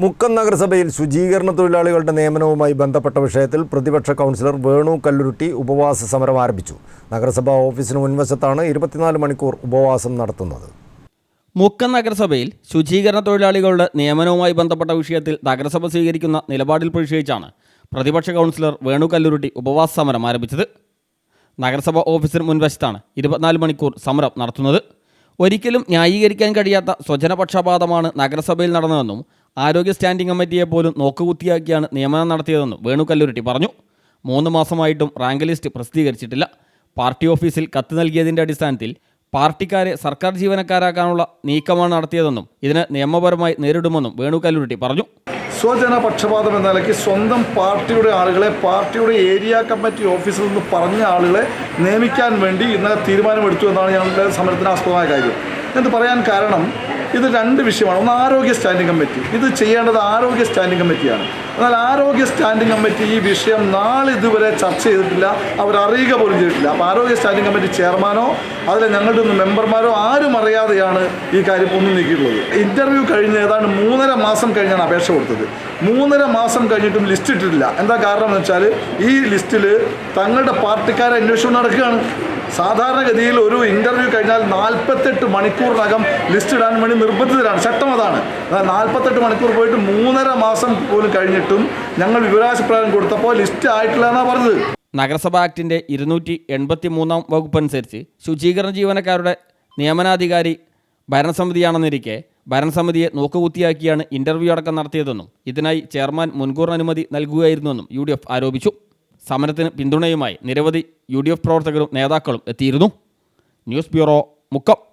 മുക്കം നഗരസഭയിൽ ശുചീകരണ തൊഴിലാളികളുടെ നിയമനവുമായി ബന്ധപ്പെട്ട വിഷയത്തിൽ പ്രതിപക്ഷ കൗൺസിലർ വേണു കല്ലുരുട്ടി ഉപവാസ സമരം ആരംഭിച്ചു. നഗരസഭാ ഓഫീസിന് മുൻവശത്താണ് ഇരുപത്തിനാല് മണിക്കൂർ ഉപവാസം നടത്തുന്നത്. മുക്കം നഗരസഭയിൽ ശുചീകരണ തൊഴിലാളികളുടെ നിയമനവുമായി ബന്ധപ്പെട്ട വിഷയത്തിൽ നഗരസഭ സ്വീകരിക്കുന്ന നിലപാടിൽ പ്രതിഷേധിച്ചാണ് പ്രതിപക്ഷ കൗൺസിലർ വേണു കല്ലുരുട്ടി ഉപവാസ സമരം ആരംഭിച്ചത്. നഗരസഭ ഓഫീസിന് മുൻവശത്താണ് ഇരുപത്തിനാല് മണിക്കൂർ സമരം നടത്തുന്നത്. ഒരിക്കലും ന്യായീകരിക്കാൻ കഴിയാത്ത സ്വജനപക്ഷപാതമാണ് നഗരസഭയിൽ നടന്നതെന്നും ആരോഗ്യ സ്റ്റാൻഡിംഗ് കമ്മിറ്റിയെ പോലും നോക്കുകുത്തിയാക്കിയാണ് നിയമനം നടത്തിയതെന്നും വേണു കല്ലുരുട്ടി പറഞ്ഞു. മൂന്ന് മാസമായിട്ടും റാങ്ക് ലിസ്റ്റ് പ്രസിദ്ധീകരിച്ചിട്ടില്ല. പാർട്ടി ഓഫീസിൽ കത്ത് നൽകിയതിന്റെ അടിസ്ഥാനത്തിൽ പാർട്ടിക്കാരെ സർക്കാർ ജീവനക്കാരാക്കാനുള്ള നീക്കമാണ് നടത്തിയതെന്നും ഇതിന് നിയമപരമായി നേരിടുമെന്നും വേണു കല്ലുരുട്ടി പറഞ്ഞു. സ്വജന പക്ഷപാതം എന്ന നിലയ്ക്ക് സ്വന്തം പാർട്ടിയുടെ ആളുകളെ പാർട്ടിയുടെ ഏരിയ കമ്മിറ്റി ഓഫീസിൽ നിന്ന് പറഞ്ഞ ആളുകളെ നിയമിക്കാൻ വേണ്ടി ഇന്നലെ തീരുമാനമെടുത്തു എന്നാണ് ഞങ്ങളുടെ സമരത്തിന് ആസ്പദമായ കാര്യം. എന്ന് പറയാൻ കാരണം? ഇത് രണ്ട് വിഷയമാണ്. ഒന്ന് ആരോഗ്യ സ്റ്റാൻഡിംഗ് കമ്മിറ്റി. ഇത് ചെയ്യേണ്ടത് ആരോഗ്യ സ്റ്റാൻഡിംഗ് കമ്മിറ്റിയാണ്. എന്നാൽ ആരോഗ്യ സ്റ്റാൻഡിംഗ് കമ്മിറ്റി ഈ വിഷയം നാളെ ഇതുവരെ ചർച്ച ചെയ്തിട്ടില്ല. അവർ അറിയുക പോലും ചെയ്തിട്ടില്ല. അപ്പോൾ ആരോഗ്യ സ്റ്റാൻഡിംഗ് കമ്മിറ്റി ചെയർമാനോ അതിലെ ഞങ്ങളുടെ ഒന്ന് മെമ്പർമാരോ ആരും അറിയാതെയാണ് ഈ കാര്യം ഒന്നും നീക്കിയിട്ടുള്ളത്. ഇന്റർവ്യൂ കഴിഞ്ഞ് ഏതാണ്ട് മൂന്നര മാസം കഴിഞ്ഞാണ് അപേക്ഷ കൊടുത്തത്. മൂന്നര മാസം കഴിഞ്ഞിട്ടും ലിസ്റ്റ് ഇട്ടിട്ടില്ല. എന്താ കാരണം എന്ന് വെച്ചാൽ ഈ ലിസ്റ്റിൽ തങ്ങളുടെ പാർട്ടിക്കാരെ അന്വേഷണം നടക്കുകയാണ്. സാധാരണഗതിയിൽ ഒരു ഇന്റർവ്യൂ കഴിഞ്ഞാൽ നാൽപ്പത്തെട്ട് മണിക്കൂറിനകം ലിസ്റ്റ് ഇടാൻ വേണ്ടി നിർബന്ധിതരാണ്. ചട്ടം അതാണ്. നാൽപ്പത്തെട്ട് മണിക്കൂർ പോയിട്ട് മൂന്നര മാസം പോലും കഴിഞ്ഞിട്ടും ഞങ്ങൾ വിവരാശപ്രകാരം കൊടുത്തപ്പോൾ ലിസ്റ്റ് ആയിട്ടില്ല എന്നാണ് പറഞ്ഞത്. നഗരസഭ ആക്ടിന്റെ ഇരുന്നൂറ്റി എൺപത്തി മൂന്നാം വകുപ്പ് അനുസരിച്ച് ശുചീകരണ ജീവനക്കാരുടെ നിയമനാധികാരി ഭരണസമിതിയാണെന്നിരിക്കെ ഭരണസമിതിയെ നോക്കുകുത്തിയാക്കിയാണ് ഇന്റർവ്യൂ അടക്കം നടത്തിയതെന്നും ഇതിനായി ചെയർമാൻ മുൻകൂർ അനുമതി നൽകുകയായിരുന്നുവെന്നും യു ആരോപിച്ചു. സമരത്തിന് പിന്തുണയുമായി നിരവധി യു പ്രവർത്തകരും നേതാക്കളും എത്തിയിരുന്നു. News bureau Mukkam.